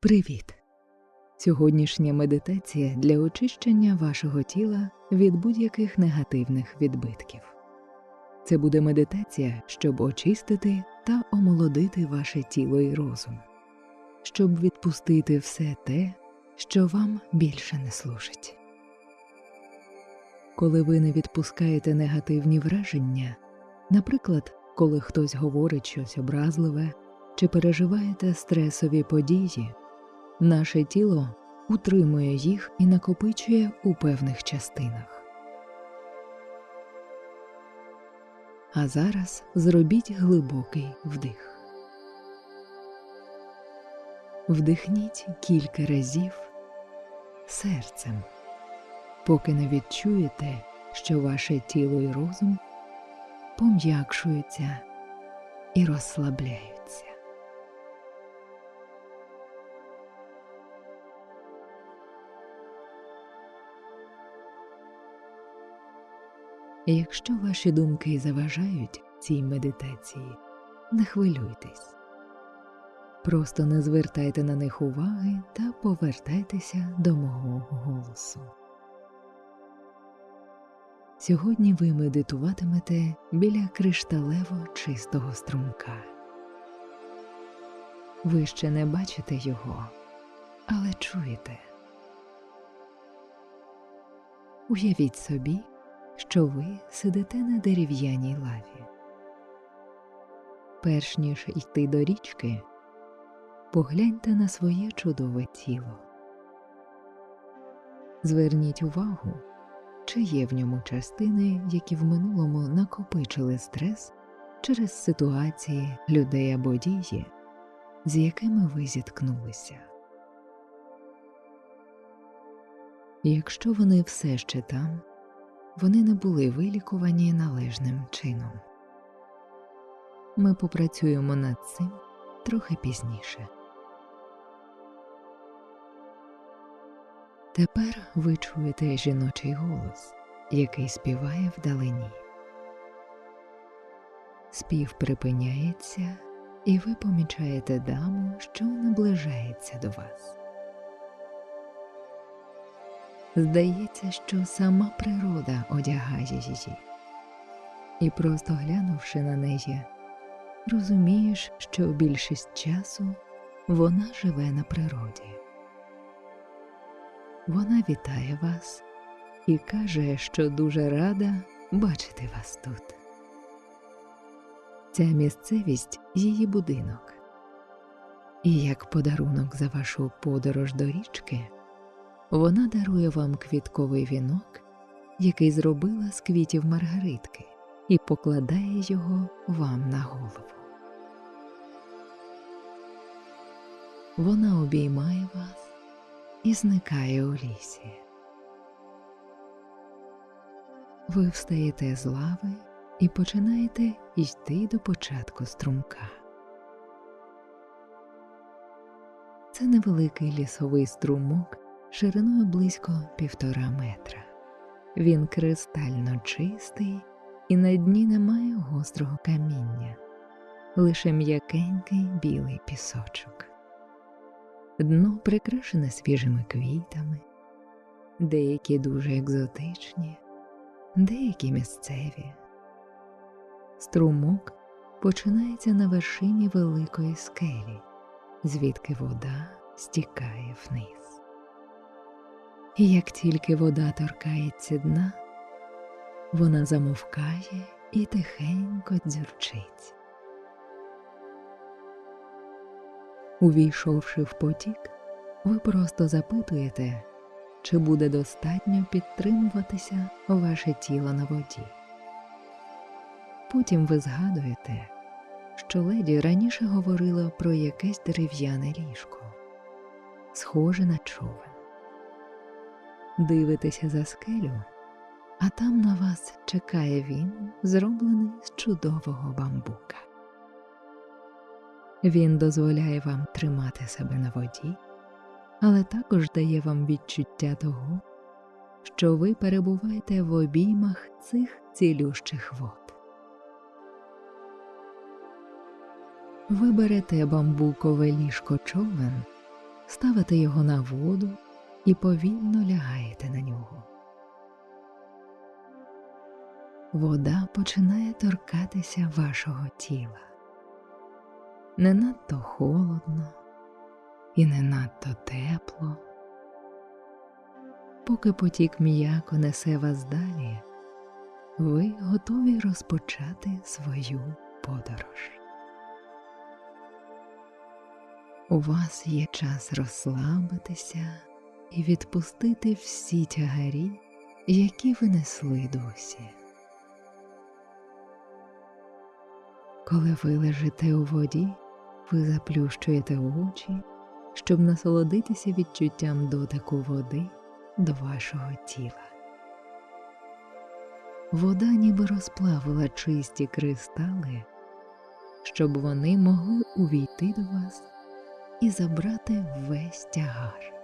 Привіт! Сьогоднішня медитація для очищення вашого тіла від будь-яких негативних відбитків. Це буде медитація, щоб очистити та омолодити ваше тіло і розум, щоб відпустити все те, що вам більше не служить. Коли ви не відпускаєте негативні враження, наприклад, коли хтось говорить щось образливе чи переживаєте стресові події, наше тіло утримує їх і накопичує у певних частинах. А зараз зробіть глибокий вдих. Вдихніть кілька разів серцем, поки не відчуєте, що ваше тіло і розум пом'якшуються і розслабляються. Якщо ваші думки заважають цій медитації, не хвилюйтесь. Просто не звертайте на них уваги та повертайтеся до мого голосу. Сьогодні ви медитуватимете біля кришталево чистого струмка. Ви ще не бачите його, але чуєте. Уявіть собі, що ви сидите на дерев'яній лаві. Перш ніж йти до річки, погляньте на своє чудове тіло. Зверніть увагу, чи є в ньому частини, які в минулому накопичили стрес через ситуації людей або дії, з якими ви зіткнулися. Якщо вони все ще там, вони не були вилікувані належним чином. Ми попрацюємо над цим трохи пізніше. Тепер ви чуєте жіночий голос, який співає вдалині. Спів припиняється, і ви помічаєте даму, що наближається до вас. Здається, що сама природа одягає її, і просто глянувши на неї, розумієш, що більшість часу вона живе на природі. Вона вітає вас і каже, що дуже рада бачити вас тут. Ця місцевість її будинок, і як подарунок за вашу подорож до річки. Вона дарує вам квітковий вінок, який зробила з квітів маргаритки, і покладає його вам на голову. Вона обіймає вас і зникає у лісі. Ви встаєте з лави і починаєте йти до початку струмка. Це невеликий лісовий струмок шириною близько півтора метра. Він кристально чистий, і на дні немає гострого каміння, лише м'якенький білий пісочок. Дно прикрашене свіжими квітами, деякі дуже екзотичні, деякі місцеві. Струмок починається на вершині великої скелі, звідки вода стікає вниз. І як тільки вода торкається дна, вона замовкає і тихенько дзюрчить. Увійшовши в потік, ви просто запитуєте, чи буде достатньо підтримуватися ваше тіло на воді. Потім ви згадуєте, що леді раніше говорила про якесь дерев'яне ліжко, схоже на човен. Дивитеся за скелю, а там на вас чекає він, зроблений з чудового бамбука. Він дозволяє вам тримати себе на воді, але також дає вам відчуття того, що ви перебуваєте в обіймах цих цілющих вод. Ви берете бамбукове ліжко човен ставите його на воду і повільно лягаєте на нього. Вода починає торкатися вашого тіла. Не надто холодно і не надто тепло. Поки потік м'яко несе вас далі, ви готові розпочати свою подорож. У вас є час розслабитися і відпустити всі тягарі, які ви несли досі. Коли ви лежите у воді, ви заплющуєте очі, щоб насолодитися відчуттям дотику води до вашого тіла. Вода ніби розплавила чисті кристали, щоб вони могли увійти до вас і забрати весь тягар.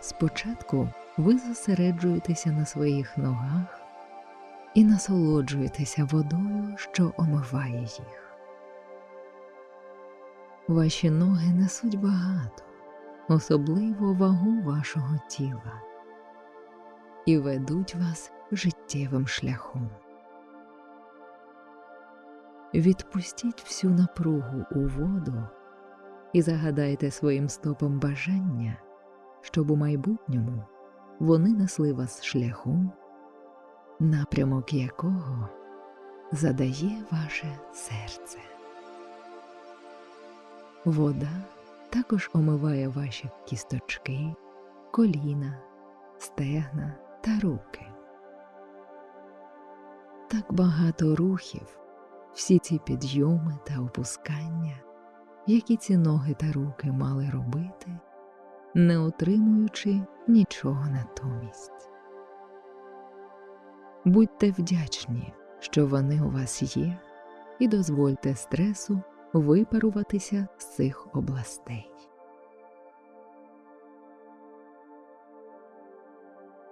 Спочатку ви зосереджуєтеся на своїх ногах і насолоджуєтеся водою, що омиває їх. Ваші ноги несуть багато, особливо вагу вашого тіла, і ведуть вас життєвим шляхом. Відпустіть всю напругу у воду і загадайте своїм стопам бажання, щоб у майбутньому вони несли вас шляхом, напрямок якого задає ваше серце. Вода також омиває ваші кісточки, коліна, стегна та руки. Так багато рухів всі ці підйоми та опускання, які ці ноги та руки мали робити, не отримуючи нічого натомість. Будьте вдячні, що вони у вас є, і дозвольте стресу випаруватися з цих областей.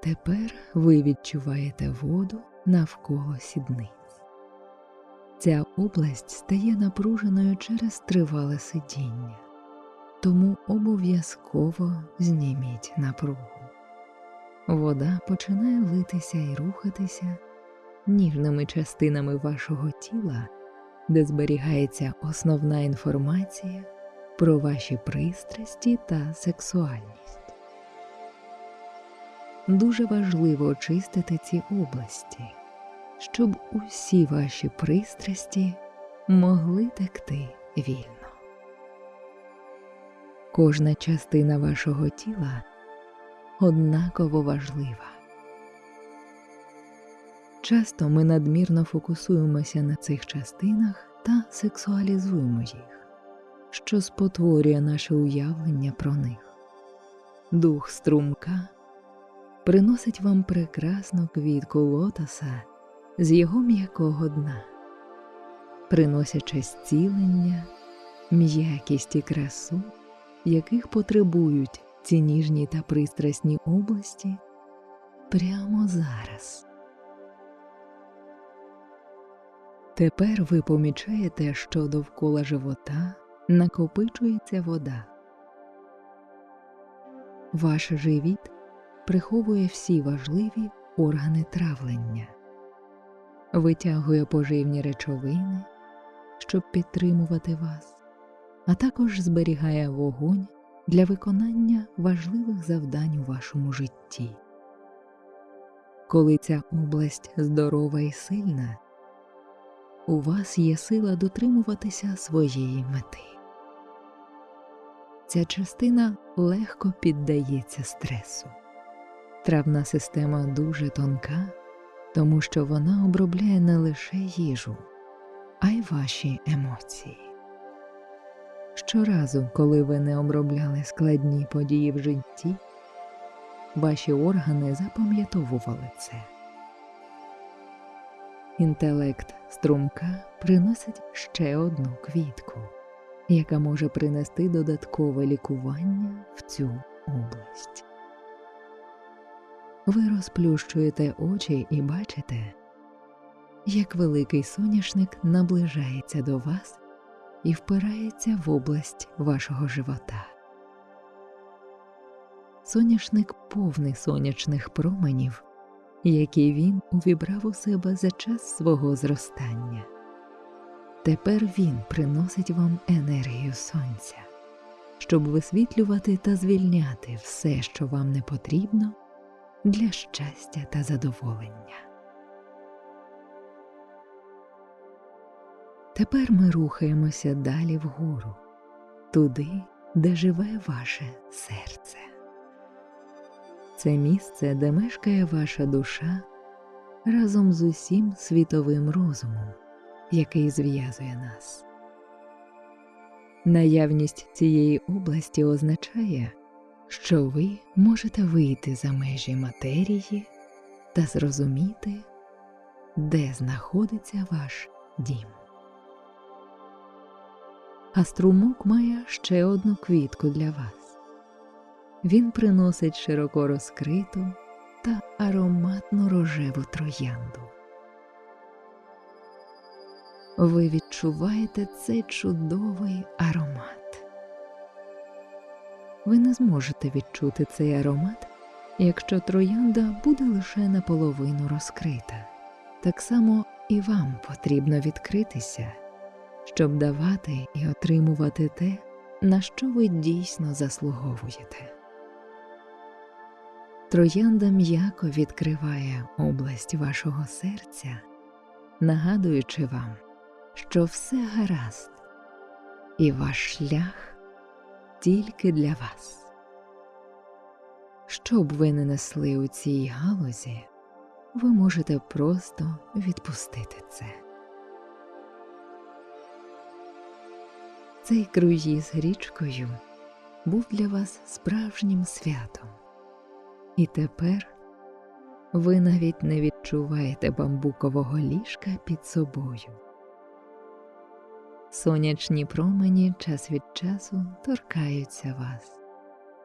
Тепер ви відчуваєте воду навколо сідниць. Ця область стає напруженою через тривале сидіння, тому обов'язково зніміть напругу. Вода починає литися і рухатися ніжними частинами вашого тіла, де зберігається основна інформація про ваші пристрасті та сексуальність. Дуже важливо очистити ці області щоб усі ваші пристрасті могли текти вільно. Кожна частина вашого тіла однаково важлива. Часто ми надмірно фокусуємося на цих частинах та сексуалізуємо їх, що спотворює наше уявлення про них. Дух струмка приносить вам прекрасну квітку лотоса з його м'якого дна, приносячи зцілення, м'якість і красу, яких потребують ці ніжні та пристрасні області прямо зараз. Тепер ви помічаєте, що довкола живота накопичується вода. Ваш живіт приховує всі важливі органи травлення витягує поживні речовини, щоб підтримувати вас, а також зберігає вогонь для виконання важливих завдань у вашому житті. Коли ця область здорова і сильна, у вас є сила дотримуватися своєї мети. Ця частина легко піддається стресу. Травна система дуже тонка тому що вона обробляє не лише їжу, а й ваші емоції. Щоразу, коли ви не обробляли складні події в житті, ваші органи запам'ятовували це. Інтелект струмка приносить ще одну квітку, яка може принести додаткове лікування в цю область. Ви розплющуєте очі і бачите, як великий соняшник наближається до вас і впирається в область вашого живота. Соняшник повний сонячних променів, які він увібрав у себе за час свого зростання. Тепер він приносить вам енергію сонця, щоб висвітлювати та звільняти все, що вам не потрібно для щастя та задоволення. Тепер ми рухаємося далі вгору, туди, де живе ваше серце. Це місце, де мешкає ваша душа разом з усім світовим розумом, який зв'язує нас. Наявність цієї області означає, що ви можете вийти за межі матерії та зрозуміти, де знаходиться ваш дім. А струмок має ще одну квітку для вас. Він приносить широко розкриту та ароматну рожеву троянду. Ви відчуваєте цей чудовий аромат. Ви не зможете відчути цей аромат, якщо троянда буде лише наполовину розкрита. Так само і вам потрібно відкритися, щоб давати і отримувати те, на що ви дійсно заслуговуєте. Троянда м'яко відкриває область вашого серця, нагадуючи вам, що все гаразд, і ваш шлях тільки для вас. Що б ви не несли у цій галузі, ви можете просто відпустити це. Цей круїз річкою був для вас справжнім святом, і тепер ви навіть не відчуваєте бамбукового ліжка під собою. Сонячні промені час від часу торкаються вас,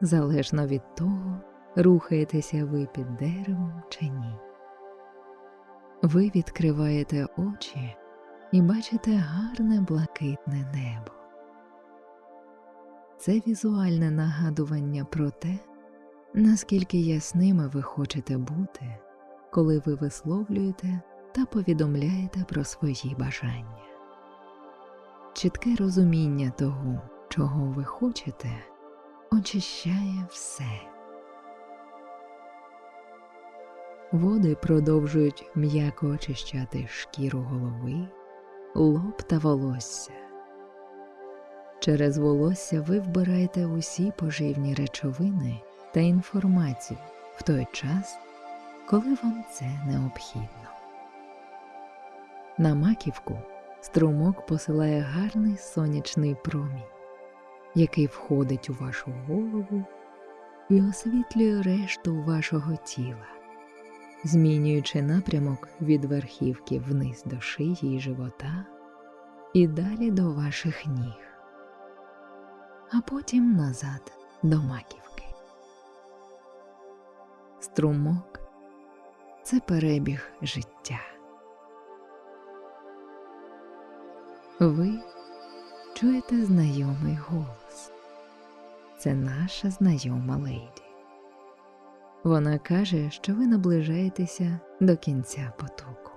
залежно від того, рухаєтеся ви під деревом чи ні. Ви відкриваєте очі і бачите гарне блакитне небо. Це візуальне нагадування про те, наскільки ясними ви хочете бути, коли ви висловлюєте та повідомляєте про свої бажання. Чітке розуміння того, чого ви хочете, очищає все. Води продовжують м'яко очищати шкіру голови, лоб та волосся. Через волосся ви вбираєте усі поживні речовини та інформацію в той час, коли вам це необхідно. На маківку струмок посилає гарний сонячний промінь, який входить у вашу голову і освітлює решту вашого тіла, змінюючи напрямок від верхівки вниз до шиї і живота і далі до ваших ніг, а потім назад до маківки. Струмок це перебіг життя. Ви чуєте знайомий голос. Це наша знайома леді. Вона каже, що ви наближаєтеся до кінця потоку.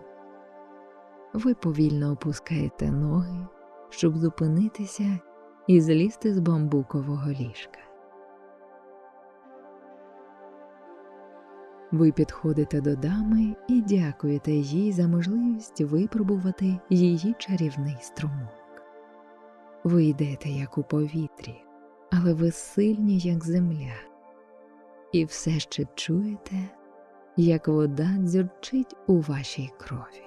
Ви повільно опускаєте ноги, щоб зупинитися і злізти з бамбукового ліжка. Ви підходите до дами і дякуєте їй за можливість випробувати її чарівний струмок. Ви йдете як у повітрі, але ви сильні, як земля, і все ще чуєте, як вода дзюрчить у вашій крові.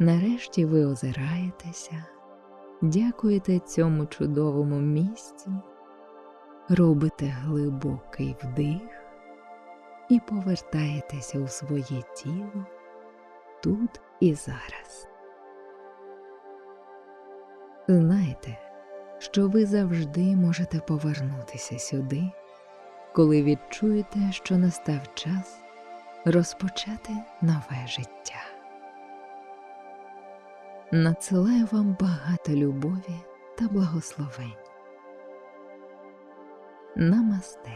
Нарешті ви озираєтеся, дякуєте цьому чудовому місцю, робите глибокий вдих і повертаєтеся у своє тіло тут і зараз. Знайте, що ви завжди можете повернутися сюди, коли відчуєте, що настав час розпочати нове життя. Надсилаю вам багато любові та благословень. Намасте.